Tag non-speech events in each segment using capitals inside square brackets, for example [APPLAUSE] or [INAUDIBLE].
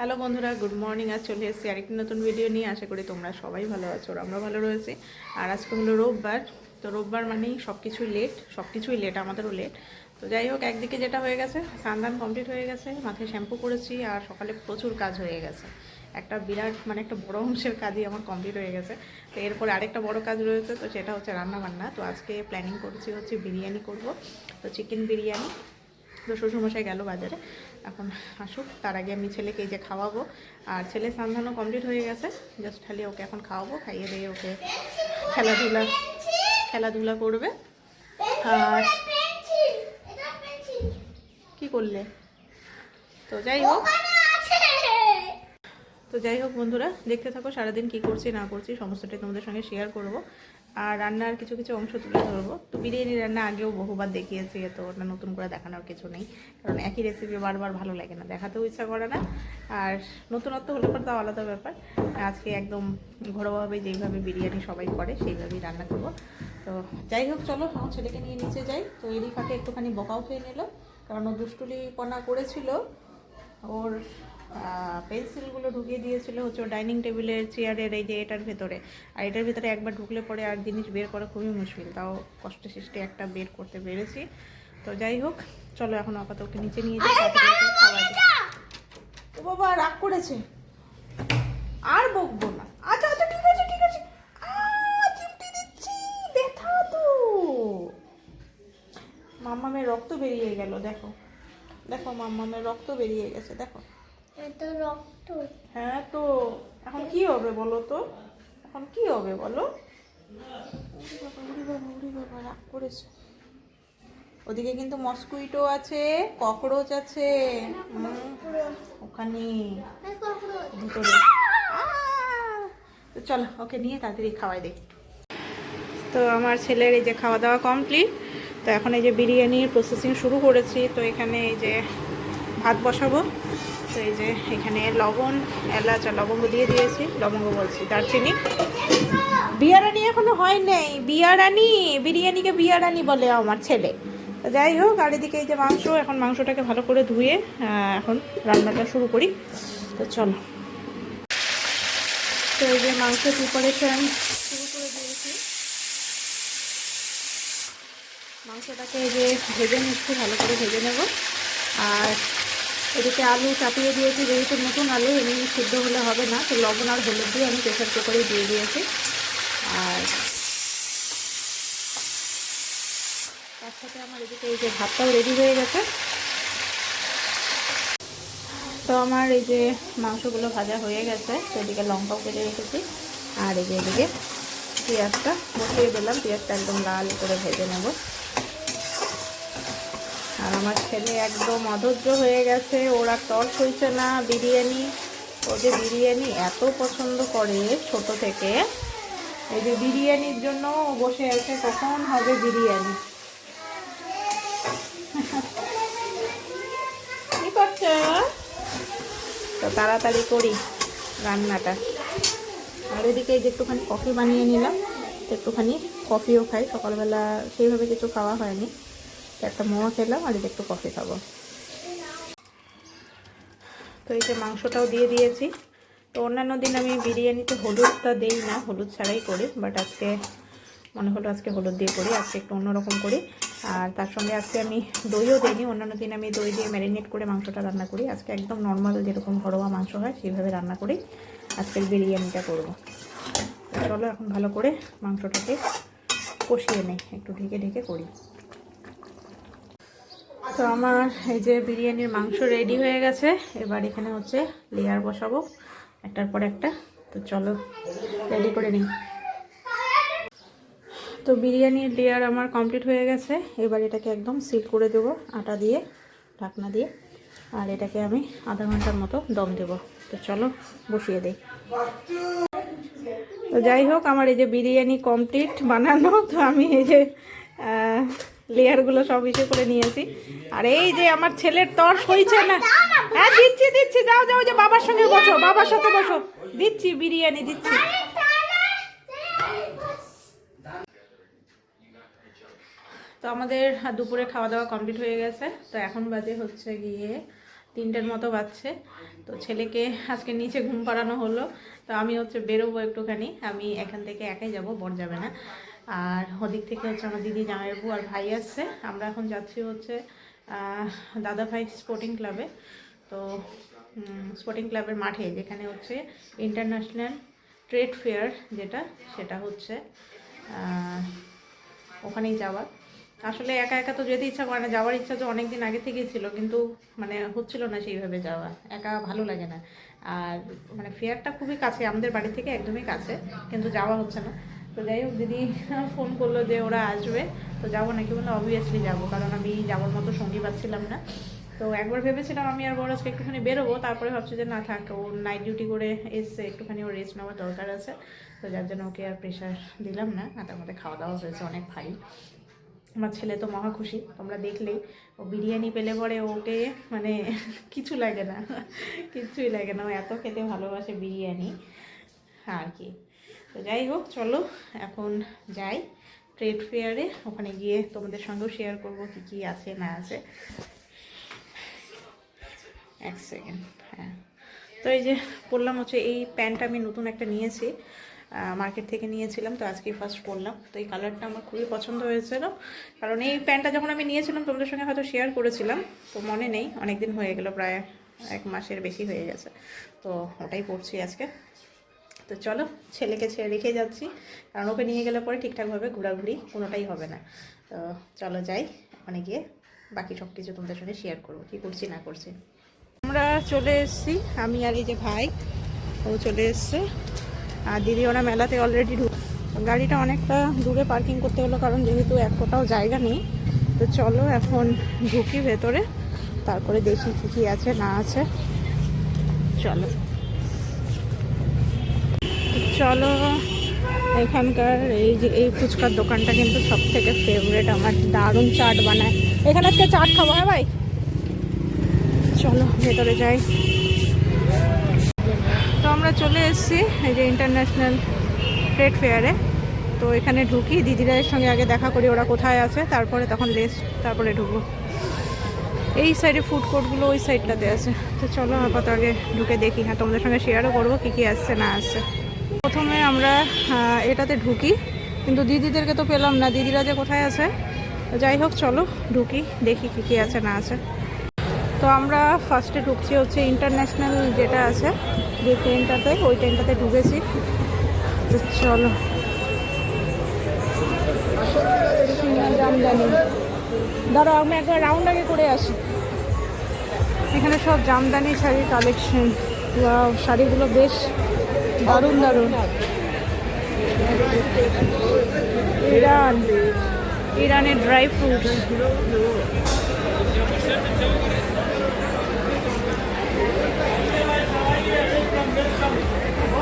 Hello বন্ধুরা, good morning. আজ চলে এসেছি আরেকটি নতুন ভিডিও নিয়ে। আশা করি তোমরা সবাই ভালো আছো আমরা ভালো রয়েছি। আর আজকে হলো রোববার। তো রোববার মানেই সব কিছুই লেট সব কিছুই লেট আমাদেরও লেট তো যাই হোক, একদিকে যেটা হয়ে গেছে সান্দান কমপ্লিট হয়ে গেছে, মাথায় শ্যাম্পু করেছি আর সকালে প্রচুর কাজ হয়ে গেছে। একটা বিরাট মানে একটা বড় অংশের কাজই আমার কমপ্লিট হয়ে গেছে। তো এরপরে আরেকটা বড় কাজ রয়েছে, তো সেটা হচ্ছে রান্না বান্না তো আজকে প্ল্যানিং করছি হচ্ছে বিরিয়ানি করব। তো চিকেন বিরিয়ানি। তো শ্বশুরমশাই গেল বাজারে। এখন আসুক, তার আগে আমি ছেলেকে এই যে খাওয়াবো। আর ছেলে সান্ধানো কমপ্লিট হয়ে গেছে। জাস্ট খালি ওকে এখন খাওয়াবো, খাইয়ে দিয়ে ওকে খেলাধুলা খেলাধুলা করবে। আর কি করলে? তো যাই হোক। তো যাই হোক বন্ধুরা, দেখতে থাকো সারাদিন কি করছি না করছি, সমস্তটাই তোমাদের সঙ্গে শেয়ার করব। আর রান্নার কিছু কিছু অংশ তুলে ধরবো। তো বিরিয়ানি রান্না আগেও বহুবার দেখিয়েছি তো ওটা নতুন করে দেখানোর কিছু নেই। কারণ একই রেসিপি বারবার ভালো লাগে না, দেখাতেও ইচ্ছা করে না। আর নতুনত্ব হলে পর তাও আলাদা ব্যাপার। আজকে একদম ঘরোয়াভাবে যেইভাবে বিরিয়ানি সবাই করে, সেইভাবেই রান্না করব। তো যাই হোক, চলো, আমার ছেলেকে নিয়ে নিচে যাই। তো এরই ফাঁকে একটুখানি বকাও খেয়ে নিল। কারণ ও দুষ্টুলিপনা করেছিল। ওর পেন্সিলগুলো ঢুকিয়ে দিয়েছিল হচ্ছে ডাইনিং টেবিলের চেয়ারের এই যে এটার ভেতরে। আর এটার ভেতরে একবার ঢুকলে পরে আর জিনিস বের করা খুবই মুশকিল। তাও কষ্টে সৃষ্টে একটা বের করতে পেরেছি। তো যাই হোক চলো এখন আপাতত ওকে নিচে নিয়ে যাই। ও বাবা রাগ করেছে। আর বকবো না। আচ্ছা আচ্ছা ঠিক আছে ঠিক আছে। মাম্মামের রক্ত বেরিয়ে গেল দেখো। দেখো মাম্মামের রক্ত বেরিয়ে গেছে দেখো। রক্ত। হ্যাঁ তো এখন কি হবে বলো তো? এখন কি হবে বলো? রাগ করেছে। ওদিকে কিন্তু মস্কুইটো আছে ককরোচ আছে। ওখানে। ভিতরে। তো চলো ওকে নিয়ে তাড়াতাড়ি খাওয়াই দিই। তো আমার ছেলের এই যে খাওয়া দাওয়া কমপ্লিট তো এখন এই যে বিরিয়ানির প্রসেসিং শুরু করেছি তো এখানে এই যে ভাত বসাবো। তো এই যে এখানে লবণ, এলাচ আর লবঙ্গ দিয়ে দিয়েছি। লবঙ্গ বলছি, দারচিনি। বিয়ারানি এখনও হয় নাই। বিয়ারানি, বিরিয়ানিকে বিয়ারানি বলে আমার ছেলে। যাই হোক, আর এদিকে এই যে মাংস, এখন মাংসটাকে ভালো করে ধুয়ে এখন রান্নাটা শুরু করি। তো চলো। তো এই যে মাংস প্রিপারেশন শুরু করে দিয়েছি। মাংসটাকে এই যে ভেজে নিচ্ছি, ভালো করে ভেজে নেব। আর এদিকে আলু চাপিয়ে দিয়েছি, যেহেতু নতুন আলু, এমনি সিদ্ধ হলে হবে না, তো লবণ আর হলুদ দিয়ে আমি প্রেশার কুকারে দিয়ে দিয়েছি। আর তার সাথে আমার এদিকে এই যে ভাতটাও রেডি হয়ে গেছে। তো আমার এই যে মাংসগুলো ভাজা হয়ে গেছে, তো এদিকে লঙ্কাও কেটে রেখেছি। আর এই যে এদিকে পেঁয়াজটা বসিয়ে দিলাম, পেঁয়াজটা একদম লাল করে ভেজে নেব। আর আমার ছেলে একদম অধৈর্য হয়ে গেছে, ওরা টস হয়েছে না বিরিয়ানি। ও যে বিরিয়ানি এত পছন্দ করে ছোট থেকে, এই যে বিরিয়ানির জন্য বসে আছে কখন হবে বিরিয়ানি? [LAUGHS] কি করছ তো তাড়াতাড়ি করি রান্নাটা। আর এদিকে যে একটুখানি কফি বানিয়ে নিলাম, একটুখানি কফিও খাই, সকালবেলা সেইভাবে কিছু খাওয়া হয়নি। একটা মোমো খেলাম আর একটু কফি খাব। তো এই যে মাংসটাও দিয়ে দিয়েছি। তো অন্যান্য দিন আমি বিরিয়ানিতে হলুদটা দেই না, হলুদ ছাড়াই করি বাট আজকে মনে হলো আজকে হলুদ দিয়ে করি, আজকে একটু অন্যরকম করি। আর তার সঙ্গে আজকে আমি দইও দিইনি, অন্যান্য দিন আমি দই দিয়ে ম্যারিনেট করে মাংসটা রান্না করি। আজকে একদম নর্মাল যেরকম ঘরোয়া মাংস হয় সেইভাবে রান্না করি। আজকের বিরিয়ানিটা করব। চলো এখন ভালো করে মাংসটাকে কষিয়ে নেই, একটু ঢেকে ঢেকে করি। তো আমার এই যে বিরিয়ানির মাংস রেডি হয়ে গেছে, এবার এখানে হচ্ছে লেয়ার বসাবো, একটার পর একটা। তো চলো রেডি করে নিই। তো বিরিয়ানির লেয়ার আমার কমপ্লিট হয়ে গেছে, এবার এটাকে একদম সিল করে দেবো আটা দিয়ে, ঢাকনা দিয়ে, আর এটাকে আমি আধা ঘণ্টার মতো দম দেবো। তো চলো, বসিয়ে দিই। তো যাই হোক, আমার এই যে বিরিয়ানি কমপ্লিট বানানো, তো আমি এই যে লেয়ারগুলো সব ইসে করে নিয়েছি। আর এই যে আমার ছেলের তর সইছে না। হ্যাঁ দিচ্ছি দিচ্ছি, যাও যাও যে বাবার সঙ্গে বসো, বাবার সাথে বসো। দিচ্ছি বিরিয়ানি, দিচ্ছি। তো আমাদের দুপুরে খাওয়া দাওয়া কমপ্লিট হয়ে গেছে। তো এখন বাজে হচ্ছে গিয়ে তিনটের মতো বাজছে। তো ছেলেকে আজকে নিচে ঘুম পাড়ানো হলো। তো আমি হচ্ছে বেরোবো একটুখানি। আমি এখান থেকে একাই যাব, বর যাবে না। আর ওদিক থেকে হচ্ছে আমার দিদি জামাইবাবু আর ভাই আসছে। আমরা এখন যাচ্ছি হচ্ছে দাদা ভাই স্পোর্টিং ক্লাবে তো স্পোর্টিং ক্লাবের মাঠে, যেখানে হচ্ছে ইন্টারন্যাশনাল ট্রেড ফেয়ার যেটা, সেটা হচ্ছে ওখানেই যাওয়া আসলে একা একা তো যেতে ইচ্ছা করে না, যাওয়ার ইচ্ছা তো অনেক দিন আগে থেকেই ছিল, কিন্তু মানে হচ্ছিল না সেইভাবে যাওয়া। একা ভালো লাগে না। আর মানে ফেয়ারটা খুবই কাছে, আমাদের বাড়ি থেকে একদমই কাছে, কিন্তু যাওয়া হচ্ছে না। তো যাই হোক দিদি ফোন করল যে ওরা আসবে। তো যাব নাকি? বলে অবভিয়াসলি যাব, কারণ আমি যাওয়ার মতো সঙ্গী পাচ্ছিলাম না। তো একবার ভেবেছিলাম আমি আর বড় আজকে একটুখানি বেরোবো, তারপরে ভাবছি যে, না থাক, ও নাইট ডিউটি করে এসছে, একটুখানি ওর রেস্ট নেওয়ার দরকার আছে। তো যার জন্য ওকে আর প্রেশার দিলাম না, আর তার মধ্যে খাওয়া দাওয়া হয়েছে, অনেক ভারী আমার ছেলে তো মহা খুশি, তোমরা দেখলেই। ও বিরিয়ানি পেলে পরে ওকে মানে [LAUGHS] কিছু লাগে না, [LAUGHS] কিছুই লাগে না। ও এত খেতে ভালোবাসে বিরিয়ানি, আর কি। তো যাই হোক, চলো এখন যাই। ট্রেড ফেয়ারে ওখানে গিয়ে তোমাদের সঙ্গেও শেয়ার করব কী কী আছে, না আছে। এক সেকেন্ড হ্যাঁ। তো এই যে বললাম হচ্ছে এই প্যান্ট আমি নতুন একটা নিয়েছি মার্কেট থেকে নিয়েছিলাম, তো আজকেই ফার্স্ট পরলাম তো এই কালারটা আমার খুবই পছন্দ হয়েছিল। কারণ এই প্যান্টটা যখন আমি নিয়েছিলাম, তোমাদের সঙ্গে হয়তো শেয়ার করেছিলাম, তো মনে নেই অনেক দিন হয়ে গেল, প্রায় এক মাসের বেশি হয়ে গেছে। তো ওটাই পরছি আজকে। তো চলো, ছেলেকে ছেড়ে রেখে যাচ্ছি। কারণ ওকে নিয়ে গেলে পরে ঠিকঠাকভাবে ঘোরাঘুরি কোনোটাই হবে না। তো চলো যাই, ওখানে গিয়ে বাকি সব কিছু তোমাদের সঙ্গে শেয়ার করব, কী করছি, না করছি। আমরা চলে এসেছি, আমি আর এই যে ভাই, ও চলে এসছে। আর দিদি ওরা মেলাতে অলরেডি ঢুক, গাড়িটা অনেকটা দূরে পার্কিং করতে হলো, কারণ যেহেতু এক কোটাও জায়গা নেই। তো চলো এখন ঢুকি ভেতরে, তারপরে দেখি কী কী আছে, না আছে। চলো। চলো, এখানকার এই যে, এই ফুচকার দোকানটা কিন্তু সব থেকে ফেভারেট আমার দারুণ চাট বানায়। এখানে আজকে চাট খাব হ্যাঁ ভাই? চলো, ভেতরে যাই। তো আমরা চলে এসেছি, এই যে ইন্টারন্যাশনাল ট্রেড ফেয়ারে তো এখানে ঢুকি দিদিরাদের সঙ্গে আগে দেখা করি, ওরা কোথায় আছে, তারপরে তখন রেস্ট তারপরে ঢুকবো। এই সাইডে ফুড কোর্টগুলো ওই সাইডটাতে আছে। তো চলো, আপাতত আগে ঢুকে দেখি হ্যাঁ তোমাদের সঙ্গে শেয়ারও করব, কী কী আসছে, না আসছে। প্রথমে আমরা এটাতে ঢুকি। কিন্তু দিদিদেরকে তো পেলাম না। দিদিরা যে কোথায় আছে? যাই হোক, চলো ঢুকি, দেখি কী কী আছে, না আছে। তো আমরা ফার্স্টে ঢুকছি হচ্ছে ইন্টারন্যাশনাল যেটা আছে, যে ট্রেনটাতে, ওই ট্রেনটাতে ঢুকেছি। চলো। জামদানি দাঁড়াও, আমি একবার রাউন্ড আগে করে আসি। এখানে সব জামদানি শাড়ির কালেকশন শাড়িগুলো বেশ দারুণ দারুণ। ইরান। ইরানের ড্রাই ফ্রুট।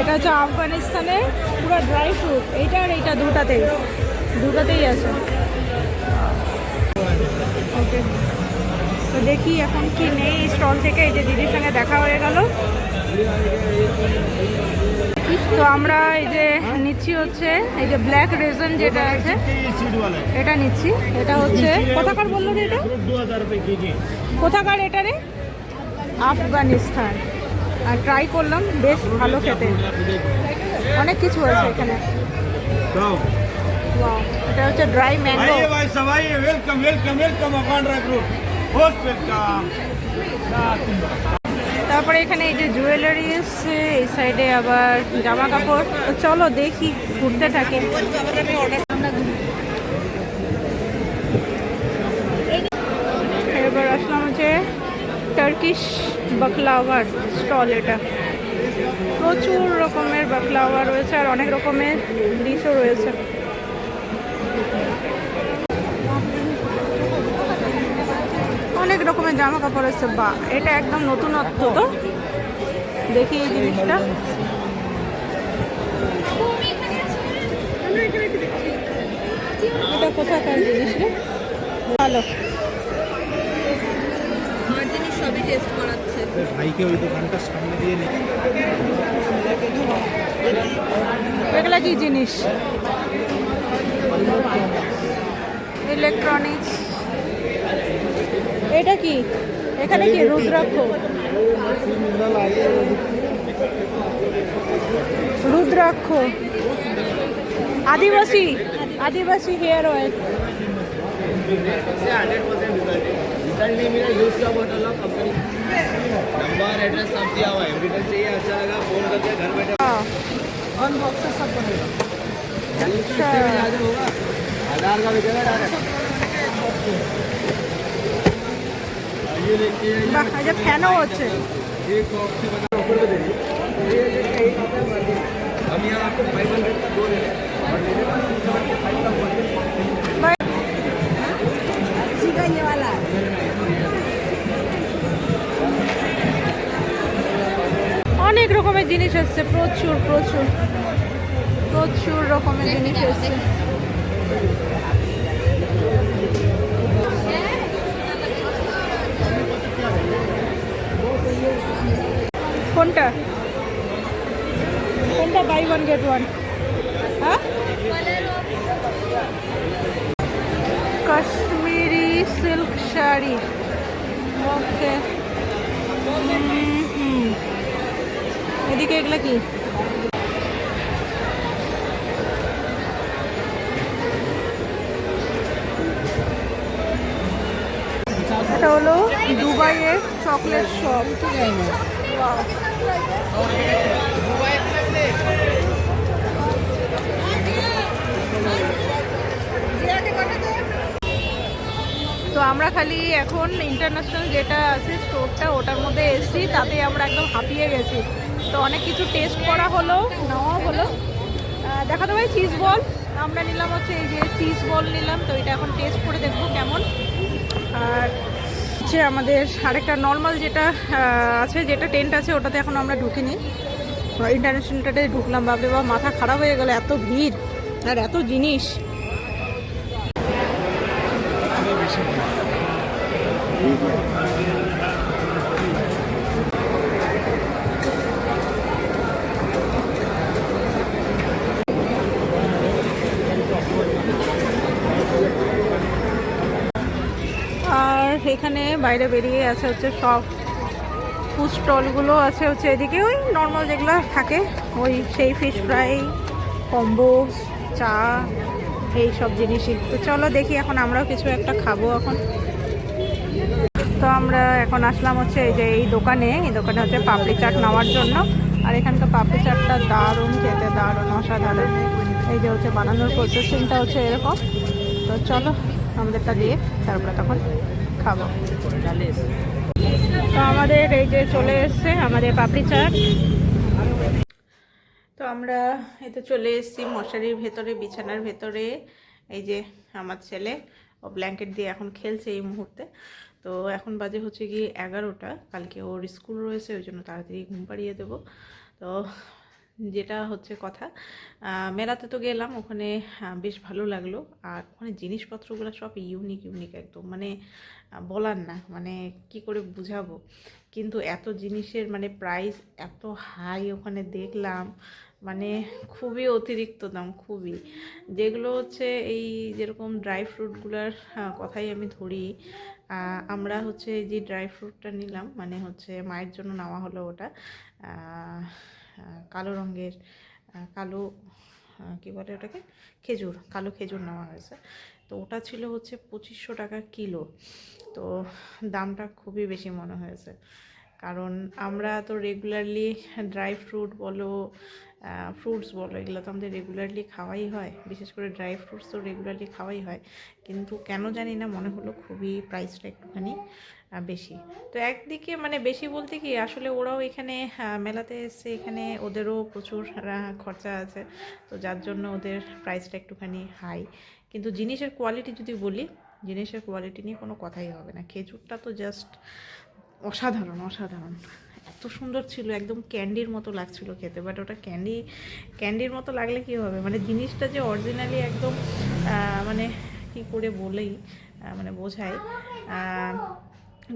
এটা হচ্ছে আফগানিস্তানের পুরো ড্রাই ফ্রুট। এইটা আর এইটা দুটাতেই। দুটাতেই আছে। ওকে তো দেখি এখন কি নেই। স্টল থেকে এই যে দিদির সঙ্গে দেখা হয়ে গেল। তো আমরা এই যে নিচ্ছি হচ্ছে, এই যে ব্ল্যাক রেজন যেটা আছে, এটা নিচ্ছি। এটা হচ্ছে, কোথাকার বলল রে এটা? কোথাকার এটা রে? আফগানিস্তান। আর ট্রাই করলাম, বেশ ভালো খেতে। অনেক কিছু আছে এখানে। এটা হচ্ছে ড্রাই ম্যাঙ্গো সবাই welcome welcome welcome Afghan dry fruit welcome তারপরে এখানে এই যে জুয়েলারি এসছে, এই সাইডে আবার জামা কাপড় তো চলো দেখি ঘুরতে থাকি এবার আসলাম হচ্ছে টার্কিশ বাকলাওয়ার স্টল এটা। প্রচুর রকমের বাকলাওয়া রয়েছে আর অনেক রকমের ডিশও রয়েছে। অনেক রকমের জামা কাপড় আছে বা এটা একদম নতুনত্ব। তো? দেখি এই জিনিসটা। এটা কোথাকার জিনিস রে? ভালো। ভাইকে ওই দোকানটার সামনে দিয়ে নিয়ে এগুলা কি জিনিস? ইলেকট্রনিক্স এটা কি এখানে কি রুদ্রাক্ষ রুদ্রাক্ষ আদিবাসী আদিবাসী হেয়ার অয়েল से हंड्रेड परसेंट रिजल्ट है रिजल्ट नहीं मिला यूज का bottle of company number address सब दिया हुआ है रिजल्ट चाहिए अच्छा लगा फोन करके घर बैठे वन बॉक्स से सब बनेगा अच्छा आधार होगा आधार का बिकेगा डायरेक्ट ये देखिए হচ্ছে? অনেক রকমের জিনিস আসছে প্রচুর প্রচুর। প্রচুর রকমের জিনিস আসছে কোনটা? কোনটা বাই ওয়ান গেট ওয়ান হ্যাঁ? কাশ্মীরি সিল্ক শাড়ি। ওকে এদিকে এগুলা কি? এটা হলো দুবাইয়ের চকলেট শপ তো আমরা খালি এখন ইন্টারন্যাশনাল যেটা আছে স্টোরটা ওটার মধ্যে এসেছি, তাতে আমরা একদম হাঁপিয়ে গেছি। তো অনেক কিছু টেস্ট করা হলো নেওয়া হলো। দেখাতে ভাই চিজ বল আমরা নিলাম হচ্ছে এই যে চিজ বল নিলাম, তো এটা এখন টেস্ট করে দেখব কেমন। আর হচ্ছে আমাদের আরেকটা নর্মাল যেটা আছে, যেটা টেন্ট আছে, ওটাতে এখন আমরা ঢুকিনি। ইন্টারন্যাশনালটাতে ঢুকলাম বাবরে বা মাথা খারাপ হয়ে গেল, এত ভিড়, আর এত জিনিস। আর এখানে বাইরে বেরিয়ে আছে হচ্ছে সব ফুড স্টলগুলো আছে হচ্ছে এদিকে, ওই নর্মাল যেগুলো থাকে, ওই সেই ফিশ ফ্রাই কম্বো চা এই সব জিনিসই। তো চলো দেখি এখন আমরাও কিছু একটা খাব এখন। তো আমরা এখন আসলাম হচ্ছে এই যে এই দোকানে এই দোকানে হচ্ছে পাপড়ি চাট নেওয়ার জন্য। আর এখানকার পাপড়ি চাটটা দারুণ খেতে, দারুণ অসাধারণ। এই যে হচ্ছে বানানোর প্রসেসিংটা হচ্ছে এরকম। তো চলো, আমাদেরটা দিয়ে তারপরে তখন খাব তো আমাদের এই যে চলে এসছে আমাদের পাপড়ি চাট। তো আমরা এতে চলে এসেছি মশারির ভেতরে, বিছানার ভেতরে। এই যে আমার ছেলে, ও ব্ল্যাঙ্কেট দিয়ে এখন খেলছে এই মুহূর্তে। তো এখন বাজে হচ্ছে কি এগারোটা। কালকে ওর স্কুল রয়েছে, ওই জন্য তাড়াতাড়ি ঘুম পাড়িয়ে দেবো। তো যেটা হচ্ছে কথা। মেলাতে তো গেলাম, ওখানে বেশ ভালো লাগল। আর ওখানে জিনিসপত্রগুলো সব ইউনিক ইউনিক একদম। মানে বলার না মানে কি করে বুঝাবো? কিন্তু এত জিনিসের মানে প্রাইস এত হাই ওখানে দেখলাম মানে খুবই অতিরিক্ত দাম, খুবই। যেগুলো হচ্ছে এই যেরকম ড্রাই ফ্রুটগুলোর কথাই আমি ধরি আমরা হচ্ছে যে ড্রাই ফ্রুটটা নিলাম মানে হচ্ছে মায়ের জন্য নেওয়া হলো ওটা কালো রঙের কালো কী বলে ওটাকে? খেজুর, কালো খেজুর নেওয়া হয়েছে। তো ওটা ছিল হচ্ছে পঁচিশশো টাকা কিলো। তো দামটা খুবই বেশি মনে হয়েছে। কারণ আমরা তো রেগুলারলি ড্রাই ফ্রুট বলো ফ্রুটস বলো, এগুলো তো আমাদের রেগুলারলি খাওয়াই হয়। বিশেষ করে ড্রাই ফ্রুটস তো রেগুলারলি খাওয়াই হয়। কিন্তু কেন জানি না, মনে হলো খুবই প্রাইসটা একটুখানি বেশি। তো একদিকে মানে বেশি বলতে কি, আসলে ওরাও এখানে মেলাতে এসছে এখানে ওদেরও প্রচুর খরচা আছে। তো যার জন্য ওদের প্রাইসটা একটুখানি হাই কিন্তু জিনিসের কোয়ালিটি যদি বলি, জিনিসের কোয়ালিটি নিয়ে কোনো কথাই হবে না। খেজুরটা তো জাস্ট অসাধারণ অসাধারণ। এত সুন্দর ছিল একদম ক্যান্ডির মতো লাগছিল খেতে বাট ওটা ক্যান্ডি ক্যান্ডির মতো লাগলে কি হবে? মানে জিনিসটা যে অরিজিনালি একদম মানে কি করে বলেই মানে আহ,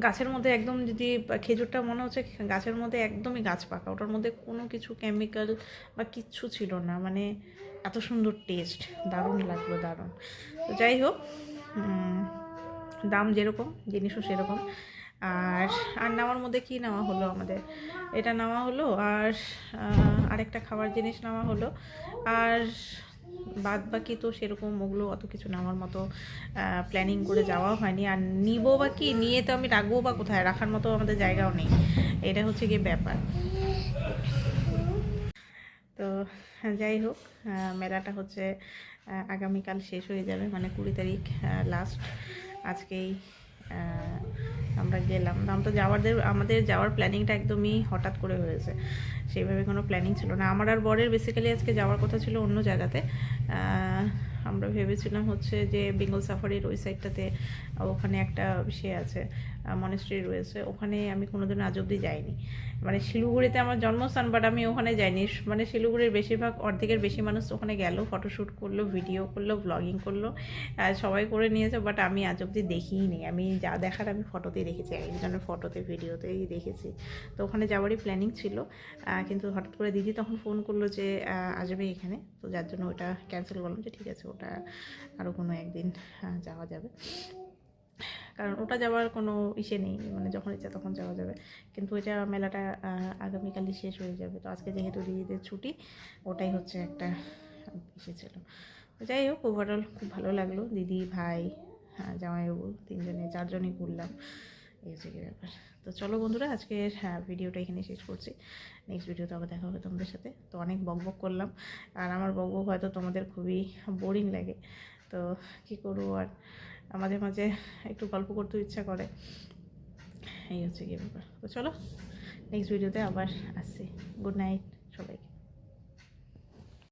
গাছের মধ্যে একদম যদি খেজুরটা মনে হচ্ছে গাছের মধ্যে একদমই গাছ পাকা ওটার মধ্যে কোনো কিছু কেমিক্যাল বা কিচ্ছু ছিল না মানে এত সুন্দর টেস্ট দারুণ লাগল দারুণ। তো যাই হোক দাম যেরকম জিনিসও সেরকম। আর আর নেওয়ার মধ্যে কি নেওয়া হলো আমাদের? এটা নেওয়া হলো, আর আরেকটা খাবার জিনিস নেওয়া হলো, আর বাদ বাকি তো সেরকম ওগুলো অত কিছু নেওয়ার মতো প্ল্যানিং করে যাওয়া হয়নি। আর নিবো বা কি, নিয়ে তো আমি রাখব বা কোথায়? রাখার মতো আমাদের জায়গাও নেই। এটা হচ্ছে গিয়ে ব্যাপার। তো, যাই হোক মেলাটা হচ্ছে আগামীকাল শেষ হয়ে যাবে মানে কুড়ি তারিখ লাস্ট আজকেই আমরা গেলাম। আমরা তো যাওয়ার আমাদের যাওয়ার প্ল্যানিংটা একদমই হঠাৎ করে হয়েছে। সেইভাবে কোনো প্ল্যানিং ছিল না। আমার আর বরের বেসিক্যালি আজকে যাওয়ার কথা ছিল অন্য জায়গাতে। আমরা ভেবেছিলাম হচ্ছে যে বেঙ্গল সাফারির ওই সাইডটাতে ওখানে একটা সে আছে। মনেস্ট্রি রয়েছে। ওখানে আমি কোনোদিন আজ অব্দি যাইনি। মানে শিলিগুড়িতে আমার জন্মস্থান বাট আমি ওখানে যাইনি। মানে শিলিগুড়ির বেশিরভাগ অর্ধেকের বেশি মানুষ ওখানে গেল ফটোশ্যুট করল ভিডিও করল ব্লগিং করল সবাই করে নিয়েছে বাট আমি আজ অব্দি দেখিই নি আমি যা দেখার আমি ফটোতেই দেখেছি একজনের ফটোতে ভিডিওতেই দেখেছি। তো ওখানে যাওয়ারই প্ল্যানিং ছিল কিন্তু হঠাৎ করে দিদি তখন ফোন করল যে আসবে এখানে। তো যার জন্য ওটা ক্যান্সেল করলাম যে, ঠিক আছে, ওটা আরও কোনো একদিন যাওয়া যাবে। কারণ ওটা যাওয়ার কোনো ইসে নেই মানে যখন ইচ্ছা তখন যাওয়া যাবে। কিন্তু এটা মেলাটা আগামীকালই শেষ হয়ে যাবে। তো আজকে যেহেতু দিদিদের ছুটি, ওটাই হচ্ছে একটা ইসে ছিল। যাই হোক ওভারঅল খুব ভালো লাগল। দিদি, ভাই হ্যাঁ জামাইবাবু তিনজনে, চারজনই ঘুরলাম। এই হচ্ছে ব্যাপার। তো চলো বন্ধুরা, আজকের হ্যাঁ ভিডিওটা এখানে শেষ করছি। নেক্সট ভিডিওতে আবার দেখা হবে তোমাদের সাথে। তো অনেক বক বক করলাম। আর আমার বক বক হয়তো তোমাদের খুবই বোরিং লাগে। তো কী করব আর? মাঝে মাঝে একটু গল্প করতে ইচ্ছা করে। এই হচ্ছে কি ব্যাপার। তো চলো নেক্সট ভিডিওতে আবার আসছি। গুড নাইট সবাইকে।